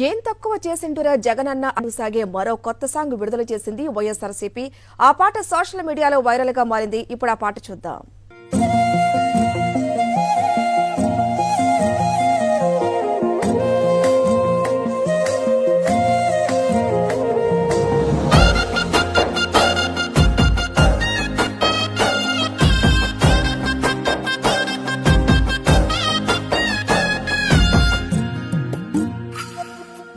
ఏం తక్కువ చేసిండురా జగనన్న అనుసాగే మరో కొత్త సాంగ్ విడుదల చేసింది వైఎస్ఆర్సీపీ. ఆ పాట సోషల్ మీడియాలో వైరల్గా మారింది. ఇప్పుడు ఆ పాట చూద్దాం.